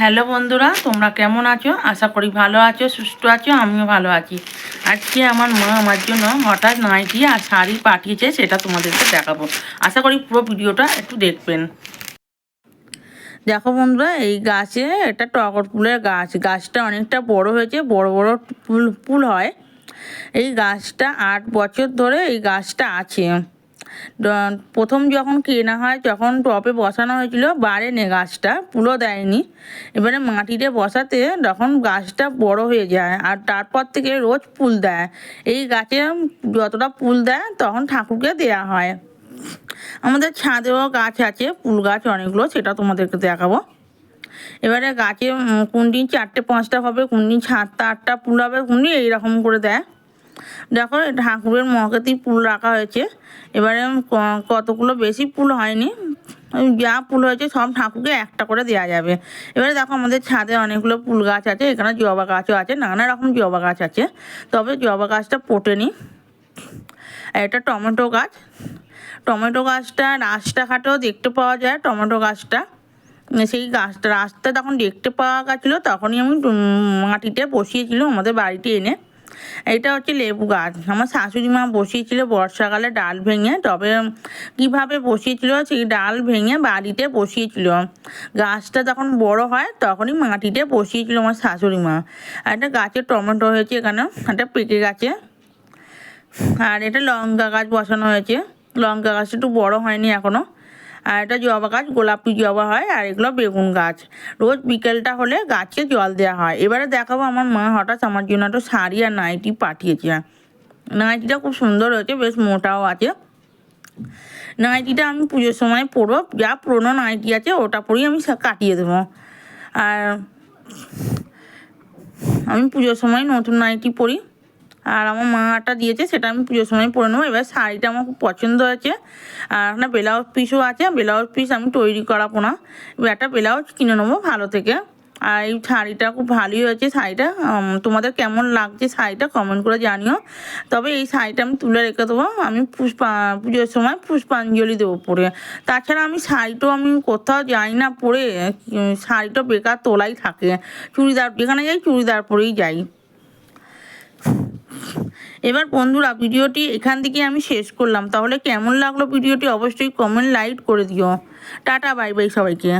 Hello বন্ধুরা, তোমরা কেমন আছো? আশা করি ভালো আছো, সুস্থ আছো, আমিও ভালো আছি। আজকে আমার মা আমার জন্য হঠাৎ নাইটি আর শাড়ি পাঠিয়েছে, সেটা তোমাদেরকে দেখাবো। আশা করি পুরো ভিডিওটা একটু দেখবেন। দেখো বন্ধুরা, এই গাছে এটা টগর ফুলের গাছ। গাছটা অনেকটা বড় হয়েছে, বড় বড় ফুল ফুল হয়। এই গাছটা আট বছর ধরে এই গাছটা আছে। প্রথম যখন কেনা হয়, তখন টপে বসানো হয়েছিল বাড়েনি গাছটা, পুরো দেয়নি। এবারে মাটিতে বসাতে তখন গাছটা বড় হয়ে যায়, আর তারপর থেকে রোজ ফুল দেয়। এই গাছে যতটা ফুল দেয়, তখন ঠাকুরকে দেয়া হয়। আমাদের ছাদেও গাছ আছে, ফুল গাছ অনেকগুলো, সেটা তোমাদেরকে দেখাবো। এবারে গাছে কোন দিন চারটে, পাঁচটা হবে কোন দিন সাতটা, আটটা ফুল হবে কোন দিন এইরকম করে দেয়। দেখো ঠাকুরের মহাকেতেই ফুল রাখা হয়েছে। এবারে কতগুলো বেশি ফুল হয়নি। যা ফুল হয়েছে সব ঠাকুরকে একটা করে দেওয়া যাবে। এবারে দেখো, আমাদের ছাদে অনেকগুলো ফুল গাছ আছে, এখানে জবা গাছও আছে, নানা রকম জবা গাছ আছে। তবে জবা গাছটা পোটেনি এটা টমেটো গাছ। টমেটো গাছটা রাস্তাঘাটেও দেখতে পাওয়া যায়, টমেটো গাছটা। সেই গাছটা রাস্তা তখন দেখতে পাওয়া গেছিল, তখনই আমি মাটিতে বসিয়েছিলাম আমাদের বাড়িতে এনে। এটা হচ্ছে লেবু গাছ। আমার শাশুড়ি মা বসিয়েছিল বর্ষাকালে ডাল ভেঙে, তবে কীভাবে বসিয়েছিল সেই ডাল ভেঙে বাড়িতে বসিয়েছিল। গাছটা যখন বড় হয়, তখনই মাটিতে বসিয়েছিল আমার শাশুড়ি মা। আর একটা গাছে টমেটো হয়েছে এখানে, একটা পেকে গাছে। আর এটা লঙ্কা গাছ বসানো হয়েছে। লঙ্কা গাছটা একটু বড় হয়নি এখনও। আর এটা জবা গাছ, গোলাপি জবা হয়, আর এগুলো বেগুন গাছ। রোজ বিকেলটা হলে গাছে জল দেওয়া হয়। এবারে দেখাবো আমার মা হঠাৎ আমার জন্য একটা শাড়ি আর নাইটি পাঠিয়েছে। নাইটিটা খুব সুন্দর হয়েছে, বেশ মোটাও আছে। নাইটিটা আমি পুজোর সময় পরবো, যা পুরোনো নাইটি আছে ওটা পরেই আমি কাটিয়ে দেবো। আর আমি পুজোর সময় নতুন নাইটি পরি। আর আমার মাটা দিয়েছে, সেটা আমি পুজোর সময় পরে নেব। এবার শাড়িটা আমার খুব পছন্দ হয়েছে। আর একটা ব্লাউজ পিসও আছে ব্লাউজ পিস আমি তৈরি করাবো না। এবার একটা ব্লাউজ কিনে নেব ভালো থেকে। আর এই শাড়িটা খুব ভালোই হয়েছে শাড়িটা। তোমাদের কেমন লাগছে শাড়িটা কমেন্ট করে জানিও। তবে এই শাড়িটা আমি তুলে রেখে দেবো। আমি পুষ্পা, পুজোর সময় পুষ্পাঞ্জলি দেবো পরে। তাছাড়া আমি শাড়িটাও আমি কোথাও যাই না পরে শাড়িটা বেকার তোলাই থাকে। চুড়িদার, যেখানে যাই চুড়িদার পরেই যাই। এবার বন্ধুরা ভিডিওটি এখান থেকে আমি শেষ করলাম। তাহলে কেমন লাগল ভিডিওটি অবশ্যই কমেন্ট লাইক করে দিও। টাটা বাই বাই সবাইকে।